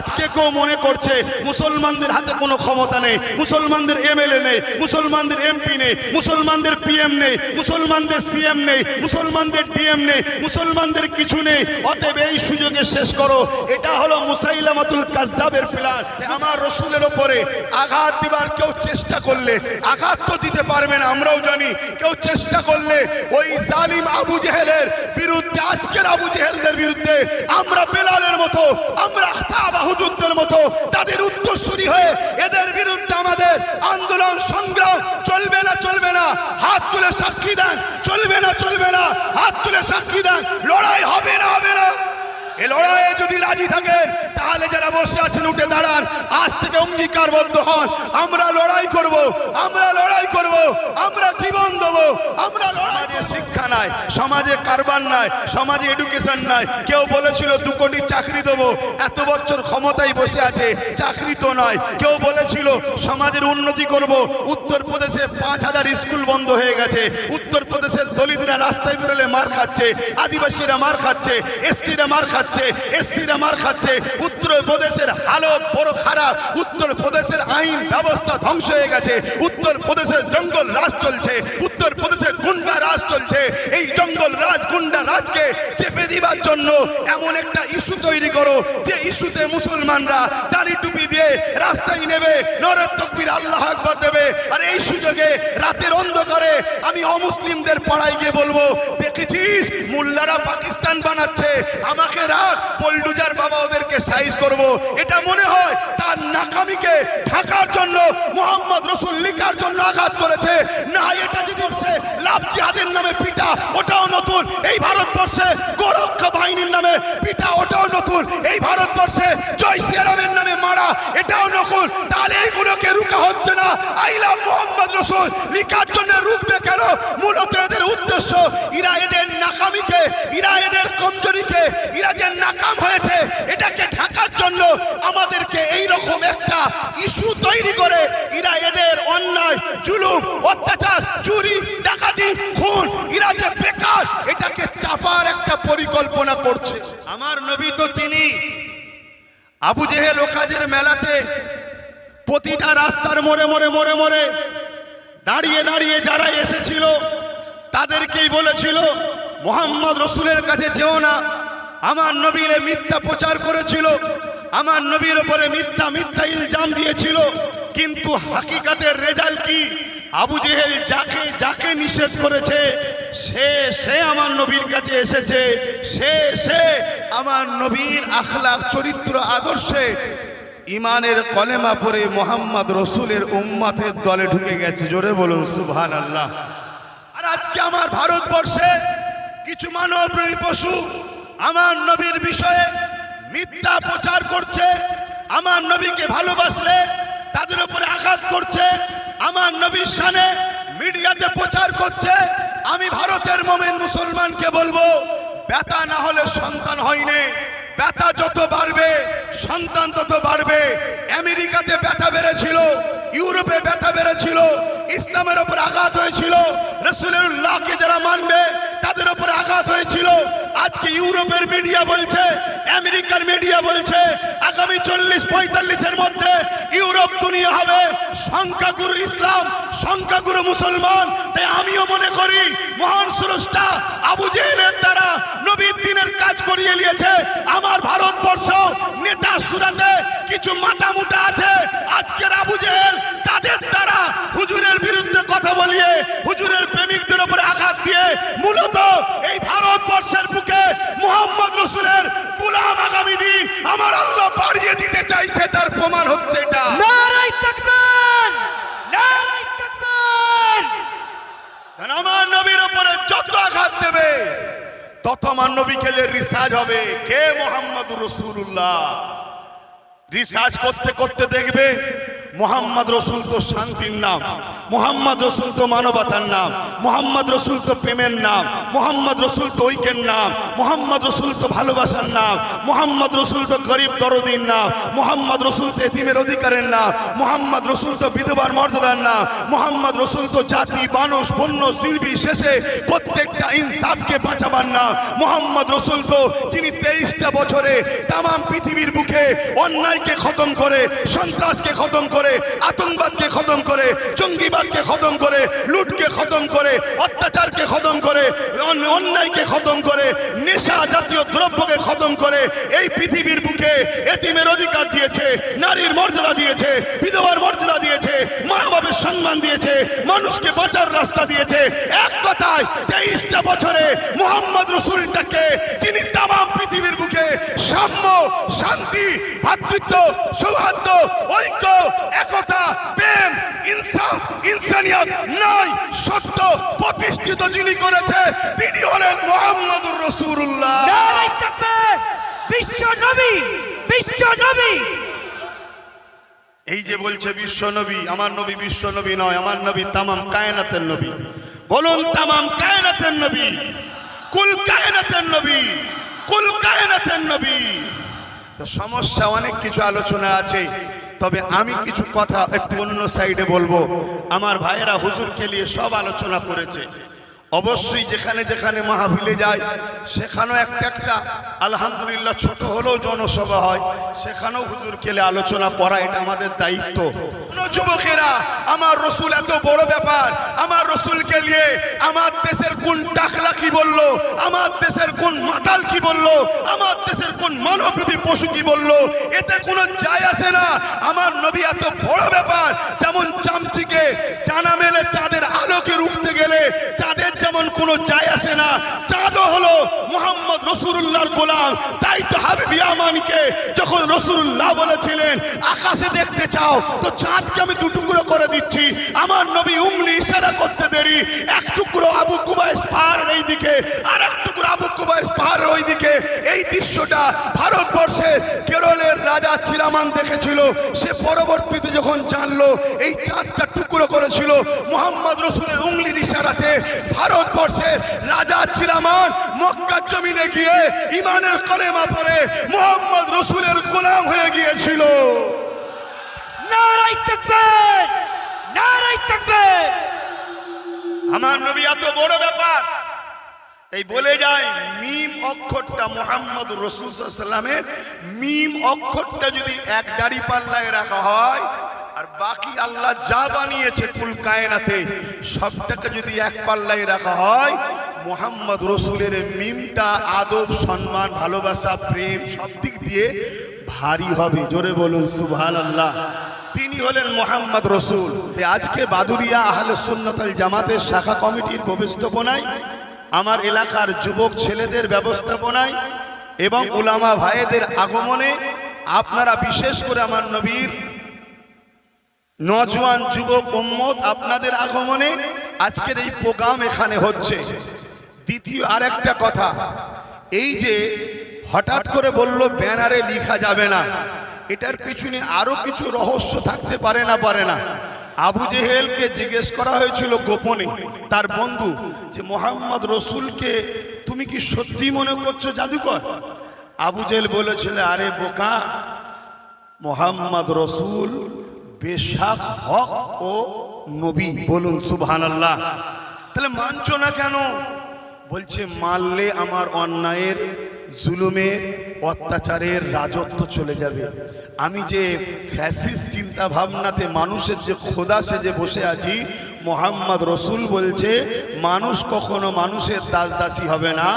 আজকে কেউ মনে করছে মুসলমানদের হাতে কোনো ক্ষমতা নেই, মুসলমানদের এমএলএ নেই, মুসলমানদের এমপি নেই, মুসলমানদের পিএম নেই, মুসলমানদের সিএম নেই, মুসলমানদের ডিএম নেই, মুসলমানদের কিছু নেই। অতএব এই সুযোগে শেষ করো। এটা হলো মুসাইলামাতুল কাজ্জাবের প্ল্যান। আমার রসুলের ওপরে আঘাত দিবার কেউ চেষ্টা করলে, আঘাত তো দিতে পারবে না, আমরাও জানি। কেউ চেষ্টা করলে ওই জালিম আবু জেহেলের বিরুদ্ধে, আজকের আবু জেহেলদের বিরুদ্ধে আমরা বেলালের মতো, আমরা সাহাবা হুজুরদের মতো তাদের উত্তরসূরি হয়ে এদের বিরুদ্ধে আমাদের আন্দোলন, সংগ্রাম চলবে না চলবে না। হাত তুলে সাক্ষী দেন, চলবে না চলবে না। হাত তুলে সাক্ষী দেন, লড়াই হবে না হবে না। এ লড়াইয়ে যদি রাজি থাকেন, তাহলে যারা বসে আছেন, উঠে দাঁড়ান, আজ থেকে অঙ্গীকারবদ্ধ হন। আমরা লড়াই করব, আমরা লড়াই করব, আমরা জীবন দেব, আমরা নাই, সমাজে কারবার নাই, সমাজে এডুকেশন নাই। কেউ বলেছিল দু কোটি চাকরি দেবো, এত বছর ক্ষমতায় বসে আছে, চাকরি তো নয় কেউ বলেছিল সমাজের উন্নতি করব, উত্তরপ্রদেশে পাঁচ হাজার স্কুল বন্ধ হয়ে গেছে, উত্তরপ্রদেশের দলিতরা রাস্তায় বেরোলে মার খাচ্ছে, আদিবাসীরা মার খাচ্ছে, এসটিরা মার খাচ্ছে, এসসিরা মার খাচ্ছে, উত্তরপ্রদেশের হালত বড় খারাপ, উত্তরপ্রদেশের আইন ব্যবস্থা ধ্বংস হয়ে গেছে, উত্তরপ্রদেশের জঙ্গল রাজ চলছে উত্তরপ্রদেশে গুন্ডা রাজ চলছে এই জঙ্গল রাজ গুন্ডা রাজকে চেপে দিবার জন্য এমন একটা ইস্যু তৈরি করো, যে ইস্যুতে মুসলমানরা দাড়ি টুপি দিয়ে রাস্তায় নেবে। নরের তকবির আল্লাহ আকবর দেবে আর এই সুযোগে রাতের অন্ধকারে আমি অমুসলিমদের পাড়ায় গিয়ে বলব, দেখেছিস? মোল্লারা পাকিস্তান বানাচ্ছে। আমাকে রাখ পল্ডুজার বাবা ওদেরকে সাইজ করব। এটা মনে হয় তার নাকামিকে ঢাকার জন্য, মোহাম্মদ রসুল লিখার জন্য আঘাত করেছে। না, এটা যদি সে লাভ জিহাদের নামে পিটা, ওটাও নতুন। এই ভারতবর্ষে গোরক্ষা বাহিনীর নামে পিটা, ওটাও নতুন। এই ভারতবর্ষে জয় সিয়ারামের নামে মারা এটাও না মোহাম্মদ রসুল লিখার জন্য রুখবে কেন? মূলত এদের উদ্দেশ্য ইরা এদের নাকামিকে ইরা এদের কমজোরিকে ইরা যে নাকাম হয়েছে এটাকে ঢাকার জন্য আমাদেরকে এই রকম একটা ইস্যু তৈরি করে। ইরা এদের অন্যায়, জুলুম, অত্যাচার, চুরি, ডাকাতি, খুন ইরা যে বেকার, এটাকে চাপার একটা পরিকল্পনা করছে। আমার নবী তো তিনি। আবু জেহেল ওকাজের মেলাতে প্রতিটা রাস্তার মোড়ে মোড়ে মোড়ে মোড়ে দাঁড়িয়ে দাঁড়িয়ে যারা এসেছিল, তাদেরকেই বলেছিল, মোহাম্মদ রসুলের কাছে যেও না। আমার নবীরে মিথ্যা প্রচার করেছিল, আমার নবীর ওপরে মিথ্যা মিথ্যা ইলজাম দিয়েছিল। কিন্তু হাকিকাতের রেজাল্ট কি? আবু জেহেল যাকে যাকে নিষেধ করেছে, সে সে আমার নবীর কাছে এসেছে, সে সে আমার নবীর আখলাক চরিত্র, আদর্শে ইমানের কলেমা পরে মোহাম্মদ রসুলের উম্মাতের দলে ঢুকে গেছে। জোরে বলুন সুবহান আল্লাহ আর আজকে আমার ভারতবর্ষে কিছু মানবপ্রেমী পশু আমার নবীর বিষয়ে মিথ্যা প্রচার করছে, আমার নবীকে ভালোবাসলে তাদের উপরে আঘাত করছে, আমার নবীর সানে মিডিয়াতে প্রচার করছে। আমি ভারতের মোমেন মুসলমানকে বলব, ব্যথা না হলে সন্তান হয়নি ব্যথা যত বাড়বে, সন্তান তত বাড়বে। আমেরিকাতে ব্যথা বেড়েছিল, ইউরোপে ব্যথা বেড়েছিল, ইসলামের ওপর আঘাত হয়েছিল। রসুল্লাহকে যারা মানবে, তাদের ওপর আঘাত হয়েছিল। আজকে ইউরোপের মিডিয়া বলছে, আমেরিকার মিডিয়া বলছে, আগামী চল্লিশ পঁয়তাল্লিশের মধ্যে ইউরোপ দুনিয়া হবে। সংখ্যাগুরু ইসলাম, সংখ্যাগুরু মুসলমান। তাই আমিও মনে করি, মহান সুরষ্টা বলিয়ে হুজুরের প্রেমিকদের উপরে আঘাত দিয়ে মূলত এই ভারতবর্ষের বুকে মোহাম্মদ রসুলের গুলাম আগামী দিন আমার আল্লাহ বাড়িয়ে দিতে চাইছে তার প্রমাণ হচ্ছে এটা। নারাই তাকবীর! নারাই তাকবীর! কারণ আমার নবীর উপরে যত আঘাত দেবে তত আমার নবীকে রিসার্চ হবে। কে মোহাম্মদ রসুল্লাহ রিসার্চ করতে করতে দেখবে মোহাম্মদ রসুল তো শান্তির নাম। মোহাম্মদ রসুল তো মানবতার নাম, মোহাম্মদ রসুল তো প্রেমের নাম, মোহাম্মদ রসুল তো ঐক্যের নাম, মোহাম্মদ রসুল তো ভালোবাসার নাম, মোহাম্মদ রসুল তো গরিব দরদির নাম, মোহাম্মদ রসুল তো এতিমের অধিকারের নাম, মোহাম্মদ রসুল তো বিধবার মর্যাদার নাম, মোহাম্মদ রসুল তো জাতি, মানুষ, বন্য নির্বিশেষে প্রত্যেকটা ইনসাফকে বাঁচাবার নাম, মোহাম্মদ রসুল তো যিনি তেইশটা বছরে তাম পৃথিবীর বুকে অন্যায়কে খতম করে, সন্ত্রাসকে খতম করে, আতঙ্কবাদকে খতম করে জঙ্গিবাদকে খতম করে, লুটকে খতম করে, অত্যাচারকে খতম করে, অন- অন্যায়কে খতম করে, নেশা জাতীয় দ্রব্যকে খতম করে, এই পৃথিবীর বুকে এতিমের অধিকার দিয়েছে, নারীর মর্যাদা দিয়েছে, বিধবার মর্যাদা দিয়েছে মা বাবার সম্মান দিয়েছে, মানুষকে বাঁচার রাস্তা দিয়েছে। এক কথায়, তেইশটা বছরে মোহাম্মদ রসুলটাকে, যিনি তাম পৃথিবীর বুকে সাম্য, শান্তি, ভাতৃত্ব, সৌহার্দ্য, ঐক্য, একতা ইনসানিয়ত নয় সত্য প্রতিষ্ঠিত যিনি করেছে তিনি হলেন মোহাম্মদুর রসুল্লাহ বিশ্ব নবী বিশ্ব নবী। এই যে বলছে বিশ্ব নবী আমার নবী বিশ্ব নবী নয় আমার নবী তামাম কায়নাতের নবী। বলুন তামাম কায়নাতের নবী কুল কায়নাতের নবী কুল কায়নাতের নবী। তো সমস্যা অনেক কিছু আলোচনা আছে। তবে আমি কিছু কথা একটু অন্য সাইডে বলব। আমার ভাইয়েরা হুজুরকে নিয়ে সব আলোচনা করেছে। অবশ্যই যেখানে যেখানে মাহফিলে যায় সেখানেও একটা একটা আলহামদুলিল্লাহ ছোট হলেও জনসভা হয় সেখানেও হুজুর কেলে আলোচনা করা এটা আমাদের দায়িত্ব। যুবকেরা আমার রসুল এত বড় ব্যাপার, আমার রসুলকে নিয়ে আমার দেশের কোন টাকলা কি আমার দেশের কোন মাতাল কি বলল, আমার দেশের কোন মানবরূপী পশু কি বলল, এতে কোনো যায় আসে না। আমার নবী এত বড় ব্যাপার, যেমন চামচিকে টানা মেলে চাঁদের আলোকে রুখতে গেলে, চাঁদের কোনো যায় আসে না। চাঁদও হলো মোহাম্মদ রসুল্লাহর গোলাম। তাই তো হাবিব ইয়ামানকে যখন রসুল্লাহ বলেছিলেন, আকাশে দেখতে চাও, তো চাঁদকে আমি দু টুকরো করে দিচ্ছি। আমার নবী উমনি ইশারা করতে দেরি। এক টুকরো আবু কুবাইস পাহাড়ের এই দিকে আর এক টুকরো আবু কুবাইস পাহাড়ের ওই দিকে এই দৃশ্যটা ভারতবর্ষে কেরলের রাজা চিরামান দেখেছিল। সে পরবর্তীতে যখন জানলো, এই চাঁদটা টুকরো করেছিল মোহাম্মদ রসুলের উংলির ইশারাতে ভারতবর্ষের রাজা চিরামান মক্কার জমিনে গিয়ে ইমানের কলেমা পড়ে মোহাম্মদ রসুলের গোলাম হয়ে গিয়েছিল। আমার নবী এত বড় ব্যাপার। এই বলে যায় মিম অক্ষরটা মোহাম্মদ রসুলামের মিম অক্ষরটা যদি এক দাড়ি পাল্লায় রাখা হয় আর বাকি আল্লাহ যা বানিয়েছে কুল কায়নাতে, সবটাকে যদি এক পাল্লায় রাখা হয়, মোহাম্মদ রসুলের মিমটা, আদব, সম্মান, ভালোবাসা, প্রেম, সব দিক দিয়ে ভারী হবে। জোরে বলুন সুবহান আল্লাহ তিনি হলেন মোহাম্মদ রসুল। আজকে বাদুরিয়া আহলে সুন্নতাল জামাতের শাখা কমিটির ব্যবস্থাপনায়, আমার এলাকার যুবক ছেলেদের ব্যবস্থাপনায় এবং উলামা ভাইদের আগমনে আপনারা বিশেষ করে আমার নবীর নজওয়ান যুবক উম্মত, আপনাদের আগমনে আজকের এই প্রোগ্রাম এখানে হচ্ছে। দ্বিতীয় আরেকটা কথা, এই যে হঠাৎ করে বলল, ব্যানারে লেখা যাবে না। এটার পিছনে আরও কিছু রহস্য থাকতে পারে না পারে না। আবু জেহেলকে জিজ্ঞেস করা হয়েছিল গোপনে, তার বন্ধু, যে মোহাম্মদ রসুলকে তুমি কি সত্যি মনে করছ, জাদুকর? আবু জেহেল বলেছিল, আরে বোকা, মোহাম্মদ রসুল বেশাক হক ও নবী। বলুন সুবহান আল্লাহ তাহলে মানছো না কেন? বলছে মানলে আমার অন্যায়ের, জুলুমের, অত্যাচারের রাজত্ব চলে যাবে। আমি যে ফ্যাসিস চিন্তা ভাবনাতে মানুষের যে খোদা যে বসে আছি মোহাম্মদ রসুল বলছে, মানুষ কখনো মানুষের দাসদাসী হবে না,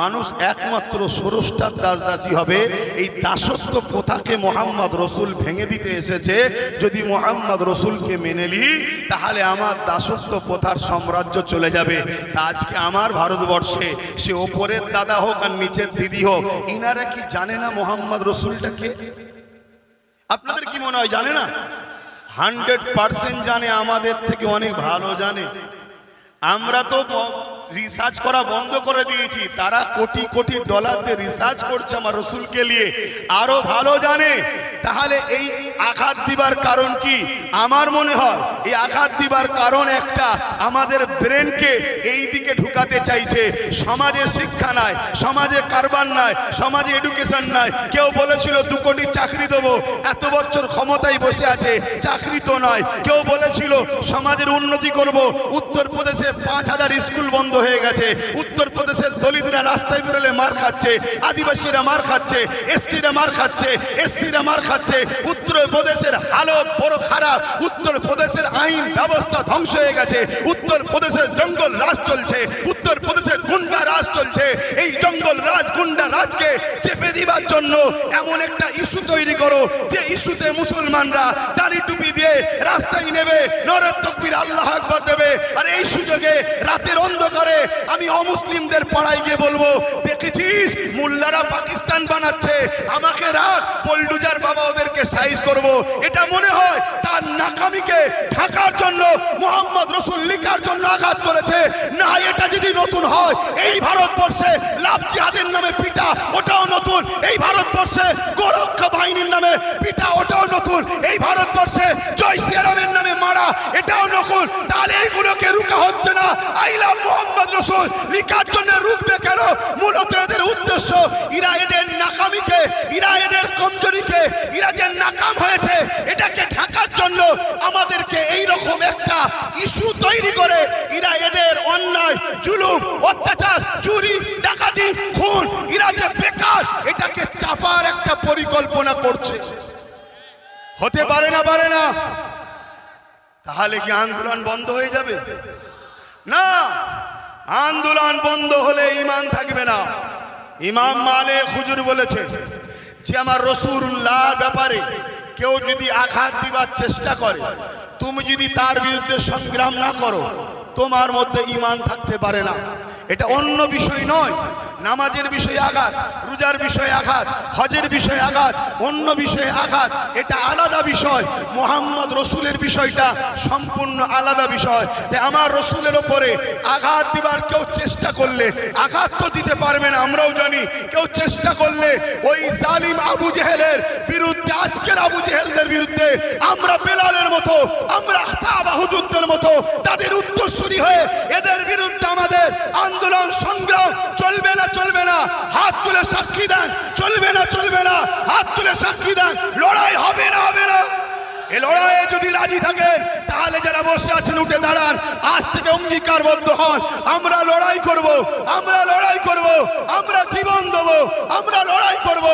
মানুষ একমাত্র সরষ্টার দাসদাসী হবে। এই দাসত্ব প্রথাকে মোহাম্মদ রসুল ভেঙে দিতে এসেছে। যদি মোহাম্মদ রসুলকে মেনে নিই তাহলে আমার দাসত্ব প্রথার সাম্রাজ্য চলে যাবে। তা আজকে আমার ভারতবর্ষে, সে ওপরের দাদা হোক আর নিচের দিদি হোক, ইনারা কি জানে না মোহাম্মদ রসুলটাকে আপনাদের কি মনে হয় জানে না? হান্ড্রেড পার্সেন্ট জানে, আমাদের থেকে অনেক ভালো জানে। আমরা তো রিসার্চ করা বন্ধ করে দিয়েছি। তারা কোটি কোটি ডলার দিয়ে রিসার্চ করছে আমার রসুলকে নিয়ে। আরও ভালো জানে। তাহলে এই আঘাত দিবার কারণ কি? আমার মনে হয় এই আঘাত দিবার কারণ একটা। আমাদের ব্রেনকে এই দিকে ঢুকাতে চাইছে। সমাজে শিক্ষা নাই, সমাজে কারবার নাই, সমাজে এডুকেশন নাই। কেউ বলেছিল, দু কোটি চাকরি দেবো। এত বছর ক্ষমতায় বসে আছে, চাকরি তো নয় কেউ বলেছিল, সমাজের উন্নতি করব। উত্তরপ্রদেশে পাঁচ হাজার স্কুল বন্ধ হয়ে গেছে। উত্তরপ্রদেশের দলিতরা রাস্তায় বেরোলে মার খাচ্ছে, আদিবাসীরা মার খাচ্ছে, এসটিরা মার খাচ্ছে, এসসিরা মার খাচ্ছে, উত্তরপ্রদেশের হালত বড় খারাপ, উত্তরপ্রদেশের আইন ব্যবস্থা ধ্বংস হয়ে গেছে। উত্তরপ্রদেশের জঙ্গল রাজ চলছে। উত্তরপ্রদেশের গুন্ডা রাজ চলছে। এই জঙ্গল রাজ, গুন্ডা রাজকে চেপে দিবার জন্য এমন একটা ইস্যু তৈরি করো, যে ইস্যুতে মুসলমানরা দাড়ি টুপি দিয়ে রাস্তায় নেবে তকবির আল্লাহ আকবর দেবে। আর এই সুযোগে রাতের অন্ধকারে আমি অমুসলিমদের পাড়ায় গিয়ে বলব দেখেছিস? মোল্লারা পাকিস্তান বানাচ্ছে। আমাকে রাখ পল্ডুজার বাবা ওদেরকে সাইজ করব। এটা মনে হয় তার নাকামিকে ঢাকার জন্য, মোহাম্মদ রসুল লিখার জন্য আঘাত করেছে। না, এটা যদি নতুন হয়, এই ভারতবর্ষে লাভ জিহাদের নামে পিটা, ওটাও নতুন। এই ভারতবর্ষে গোরক্ষা বাহিনীর নামে পিটা, ওটাও নতুন। এই ভারতবর্ষে জয় সিয়ারামের নামে মারা, এটাও নতুন। তাহলে এইগুলোকে রুকা হচ্ছে না। আইলা মোহাম্মদ রসুল। লিখার জন্য রুখবে কেন? এদের উদ্দেশ্য ইরা এদের নাকামিকে ইরা এদের কমজোরিকে ইরা যে নাকাম হয়েছে। এটাকে ঢাকার জন্য আমাদেরকে এই রকম একটা ইস্যু তৈরি করে ইরা এদের অন্যায়, জুলুম, অত্যাচার, চুরি, ডাকাতি, খুন ইরা যে বেকার, এটাকে চাপার একটা পরিকল্পনা করছে। হতে পারে না পারে না। তাহলে কি আন্দোলন বন্ধ হয়ে যাবে? না, আন্দোলন বন্ধ হলে ইমান থাকবে না। ইমাম মালে খুজুর বলেছে যে আমার রসুল্লাহ ব্যাপারে কেউ যদি আঘাত দিবার চেষ্টা করে, তুমি যদি তার বিরুদ্ধে সংগ্রাম না করো, তোমার মধ্যে ইমান থাকতে পারে না। এটা অন্য বিষয় নয় নামাজের বিষয়ে আঘাত, রোজার বিষয়ে আঘাত, হজের বিষয়ে আঘাত, অন্য বিষয়ে আঘাত, এটা আলাদা বিষয়। মোহাম্মদ রসুলের বিষয়টা সম্পূর্ণ আলাদা বিষয়। তাই আমার রসুলের ওপরে আঘাত দিবার কেউ চেষ্টা করলে, আঘাত তো দিতে পারবে না, আমরাও জানি। কেউ চেষ্টা করলে ওই জালিম আবু জেহেলের বিরুদ্ধে, আজকের আবু জেহেলদের বিরুদ্ধে আমরা বেলালের মতো, আমরা সাহাবাহুজুদ্দের মতো, তাদের উত্তরসূরি হয়ে আন্দোলন সংগ্রাম চলবে না চলবে না। হাত তুলে সাক্ষী দেন, চলবে না চলবে না। হাত তুলে সাক্ষী দেন, লড়াই হবে না হবে না। এ লড়াইয়ে যদি রাজি থাকেন, তাহলে যারা বসে আছেন, উঠে দাঁড়ান। আজ থেকে অঙ্গীকারবদ্ধ হন। আমরা লড়াই করব, আমরা লড়াই করব, আমরা জীবন দেবো, আমরা লড়াই করব।